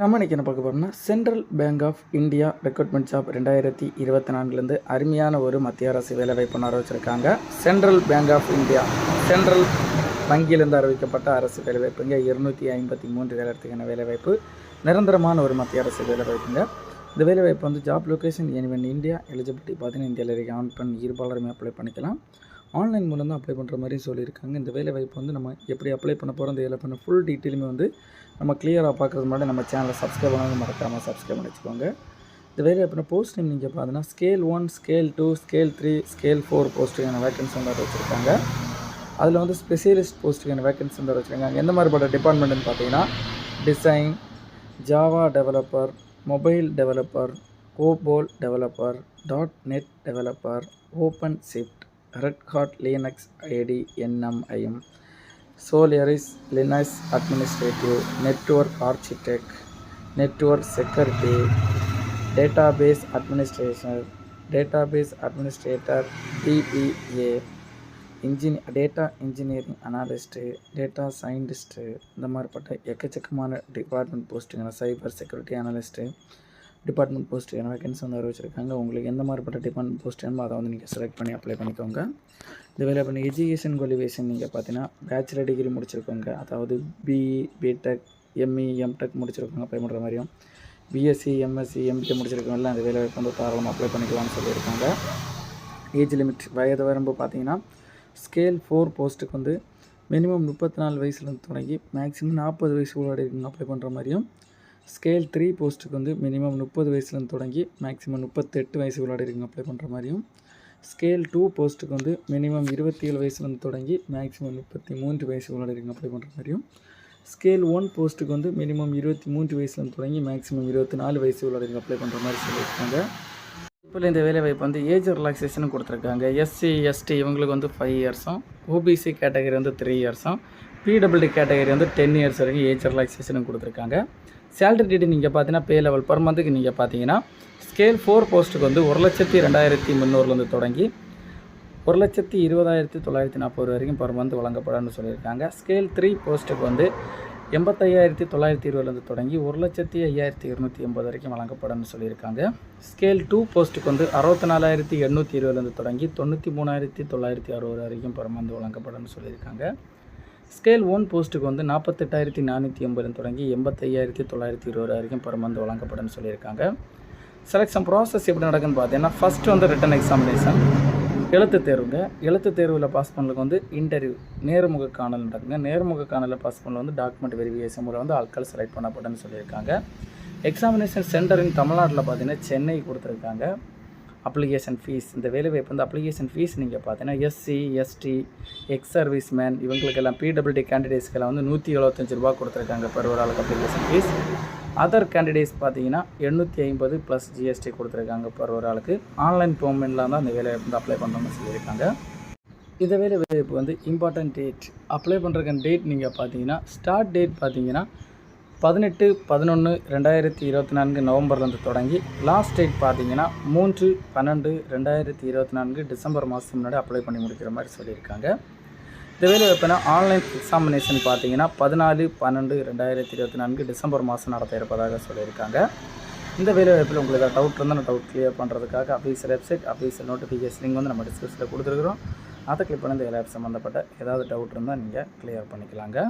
நம்ம இன்றைக்கி என்ன பார்க்க போகிறோம்னா Central Bank of India recruitment job ரெண்டாயிரத்தி இருபத்தி நான்குலேருந்து அருமையான ஒரு மத்திய அரசு வேலைவாய்ப்பு ஆரம்பிச்சிருக்காங்க Central Bank of India central வங்கியிலிருந்து அறிவிக்கப்பட்ட அரசு வேலைவாய்ப்புங்க. இருநூற்றி ஐம்பத்தி மூன்று வேலை இடத்துக்கான வேலைவாய்ப்பு. நிரந்தரமான ஒரு மத்திய அரசு வேலைவாய்ப்புங்க. இந்த வேலைவாய்ப்பு வந்து job location anyone India eligibility பார்த்தீங்கன்னா இந்தியாவில் இருக்க ஆன் பண்ணி இருபாலருமே அப்ளை பண்ணிக்கலாம். ஆன்லைன் மூலம் தான் அப்ளை பண்ணுற மாதிரி சொல்லியிருக்காங்க. இந்த வேலை வாய்ப்பு வந்து நம்ம எப்படி அப்ளை பண்ண போகிறோம் இந்த வேலை பண்ண ஃபுல் டீட்டெயிலுமே வந்து நம்ம கிளியராக பார்க்குறது முன்னாடி நம்ம சேனலை சப்ஸ்கிரைப் பண்ணாமல் மறக்காமல் சப்ஸ்கிரைப் பண்ணி வச்சுக்கோங்க. இந்த வேலைவாய்ப்புனா போஸ்ட் நேம் நீங்கள் பார்த்தீங்கன்னா scale one scale two scale three scale four போஸ்ட்டுக்கான vacancy வந்து வச்சுருக்காங்க. அதில் வந்து ஸ்பெஷலிஸ்ட் போஸ்ட்டுக்கான வேகன்சி வந்து வச்சுருக்காங்க. எந்த மாதிரிப்பட்ட டிபார்ட்மெண்ட்னு பார்த்தீங்கன்னா design Java developer mobile developer COBOL developer dot net developer OpenShift Red Hat Linux IT NMIM Solaris Linux administrative network architect network security database administration database administrator DEA இன்ஜினி data engineering analyst data scientist இந்த மாதிரிப்பட்ட எக்கச்சக்கமான department போஸ்ட்டுங்க cyber security analyst department போஸ்ட்டுக்கான vacancy வந்து அறிவிச்சிருக்காங்க உங்களுக்கு எந்த மாதிரிப்பட்ட டிபார்ட்மெண்ட் போஸ்ட் வேணுமோ அதை வந்து நீங்கள் செலக்ட் பண்ணி அப்ளை பண்ணிக்கோங்க. இந்த வேலை பண்ணி எஜுகேஷன் குவாலிஃபிகேஷன் நீங்கள் பார்த்தீங்கன்னா பேச்சுலர் டிகிரி முடிச்சிருக்கோங்க அதாவது பிஇ பிடெக் எம்இ எம்டெக் முடிச்சிருக்கோங்க அப்ளை பண்ணுற மாதிரியும் பிஎஸ்சி எம்எஸ்சி எம்பிஏ முடிச்சிருக்கவங்களாம் அந்த வேலை வாய்ப்பு வந்து தாராளமாக அப்ளை பண்ணிக்கலாம்னு சொல்லியிருக்காங்க. ஏஜ் லிமிட் வயது வரம்பு பார்த்தீங்கன்னா ஸ்கேல் ஃபோர் போஸ்ட்டுக்கு வந்து மினிமம் முப்பத்தி நாலு வயசுலேருந்து தொடங்கி மேக்ஸிமம் நாற்பது வயசு உள்ளாடி இருக்குங்க அப்ளை பண்ணுற மாதிரியும் ஸ்கேல் த்ரீ போஸ்ட்டுக்கு வந்து மினிமம் முப்பது வயசுலேருந்து தொடங்கி மேக்ஸிமம் முப்பத்தெட்டு வயசு உள்ளாடி இருக்குங்க அப்ளை பண்ணுற மாதிரியும் ஸ்கேல் டூ போஸ்ட்டுக்கு வந்து மினிமம் இருபத்தி ஏழு வயசுலேருந்து தொடங்கி மேக்ஸிமம் முப்பத்தி மூன்று வயசு உள்ளாடி அப்ளை பண்ணுற மாதிரியும் ஸ்கேல் ஒன் போஸ்ட்டுக்கு வந்து மினிமம் இருபத்தி மூன்று வயசுலேருந்து தொடங்கி மேக்ஸிமம் இருபத்தி நாலு வயசு உள்ளாடி அப்ளை பண்ணுற மாதிரி சொல்லியிருக்காங்க. இப்போ இந்த வேலைவாய்ப்பு வந்து ஏஜ் ரிலாக்ஸேஷனும் கொடுத்துருக்காங்க. எஸ்சி எஸ்டி இவங்களுக்கு வந்து ஃபைவ் இயர்ஸும் ஓபிசி கேட்டகரி வந்து த்ரீ இயர்ஸும் பிடபிள்யூ கேட்டகரி வந்து டென் இயர்ஸ் வரைக்கும் ஏஜ் ரிலாக்ஸேஷனும் கொடுத்துருக்காங்க. சேலரி டீட்டு நீங்கள் பார்த்தீங்கன்னா பே லெவல் பர் மந்த்துக்கு நீங்கள் பார்த்தீங்கன்னா ஸ்கேல் ஃபோர் போஸ்ட்டுக்கு வந்து ஒரு லட்சத்தி ரெண்டாயிரத்தி முந்நூறுலேருந்து தொடங்கி ஒரு லட்சத்தி இருபதாயிரத்தி தொள்ளாயிரத்தி நாற்பது வரைக்கும் பர் மந்த் வழங்கப்படும்னு சொல்லியிருக்காங்க. ஸ்கேல் த்ரீ போஸ்ட்டுக்கு வந்து எண்பத்தையாயிரத்தி தொள்ளாயிரத்தி இருபதுலேருந்து தொடங்கி ஒரு லட்சத்தி ஐயாயிரத்தி இருநூற்றி எண்பது வரைக்கும் வழங்கப்படும்னு சொல்லியிருக்காங்க. ஸ்கேல் டூ போஸ்ட்டுக்கு வந்து அறுபத்தி நாலாயிரத்தி எண்ணூற்றி இருபதுலேருந்து தொடங்கி தொண்ணூற்றி மூணாயிரத்தி தொள்ளாயிரத்தி அறுபது வரைக்கும் பர் வழங்கப்படும்னு சொல்லியிருக்காங்க. ஸ்கேல் ஒன் போஸ்ட்டுக்கு வந்து நாற்பத்தெட்டாயிரத்தி நானூற்றி எண்பதுலேருந்து தொடங்கி எண்பத்தையாயிரத்தி தொள்ளாயிரத்தி இருபது வரைக்கும் பர் வழங்கப்படும்னு சொல்லியிருக்காங்க. செலெக்ஷன் ப்ராசஸ் எப்படி நடக்குன்னு பார்த்தீங்கன்னா ஃபஸ்ட்டு வந்து ரிட்டன் எக்ஸாமினேஷன் எழுத்து தேர்வுங்க. எழுத்து தேர்வில் பாஸ் பண்ணலுக்கு வந்து இன்டர்வியூ நேர்முக காணல் நடக்குங்க. நேர்முக காணலில் பாஸ் பண்ணல வந்து டாக்குமெண்ட் வெரிஃபிகேஷன் மூலம் வந்து ஆட்கள் செலக்ட் பண்ணப்படுன்னு சொல்லியிருக்காங்க. எக்ஸாமினேஷன் சென்டரின் தமிழ்நாட்டில் பார்த்தீங்கன்னா சென்னை கொடுத்துருக்காங்க. அப்ளிகேஷன் ஃபீஸ் இந்த வேலைவாய்ப்பு வந்து அப்ளிகேஷன் ஃபீஸ் நீங்கள் பார்த்தீங்கன்னா SC ST ex service man இவங்களுக்கெல்லாம் பிடபிள்யூடி கேண்டிடேட்ஸ்க்கெல்லாம் வந்து நூற்றி எழுபத்தஞ்சு ரூபா கொடுத்துருக்காங்க பெருவராளுக்கு ஒரு ஆளுக்கு அப்ளிகேஷன் ஃபீஸ் அதர் கேண்டிடேட்ஸ் பார்த்தீங்கன்னா எண்ணூற்றி ஐம்பது ப்ளஸ் ஜிஎஸ்டி கொடுத்துருக்காங்க பர் ஒரு ஆளுக்கு. ஆன்லைன் பேமெண்ட்லாம் தான் அந்த வேலையை வந்து அப்ளை பண்ணுறோம்னு சொல்லியிருக்காங்க. இந்த வேலை வாய்ப்பு வந்து இம்பார்ட்டன்ட் டேட் அப்ளை பண்ணுறதுக்கான டேட் நீங்கள் பார்த்தீங்கன்னா ஸ்டார்ட் டேட் பார்த்தீங்கன்னா பதினெட்டு பதினொன்று ரெண்டாயிரத்தி இருபத்தி நான்கு நவம்பர்லேருந்து தொடங்கி லாஸ்ட் டேட் பார்த்தீங்கன்னா மூன்று பன்னெண்டு ரெண்டாயிரத்தி இருபத்தி நான்கு டிசம்பர் மாதம் முன்னாடி அப்ளை பண்ணி முடிக்கிற மாதிரி சொல்லியிருக்காங்க. இந்த வேலை வாய்ப்புனா ஆன்லைன் எக்ஸாமினேஷன் பார்த்தீங்கன்னா பதினாலு பன்னெண்டு ரெண்டாயிரத்தி இருபத்தி நான்கு டிசம்பர் மாதம் நடத்த இருப்பதாக சொல்லியிருக்காங்க. இந்த வேலை வாய்ப்பில் உங்களுக்கு ஏதாவது டவுட் இருந்தால் நான் டவுட் கிளியர் பண்ணுறதுக்காக official website official notification link வந்து நம்ம டிஸ்கிரிப்ஷனில் கொடுத்துருக்குறோம். அதை கிளிக் பண்ணி இந்த வேலை சம்மந்தப்பட்ட ஏதாவது டவுட் இருந்தால் நீங்கள் கிளியர் பண்ணிக்கலாங்க.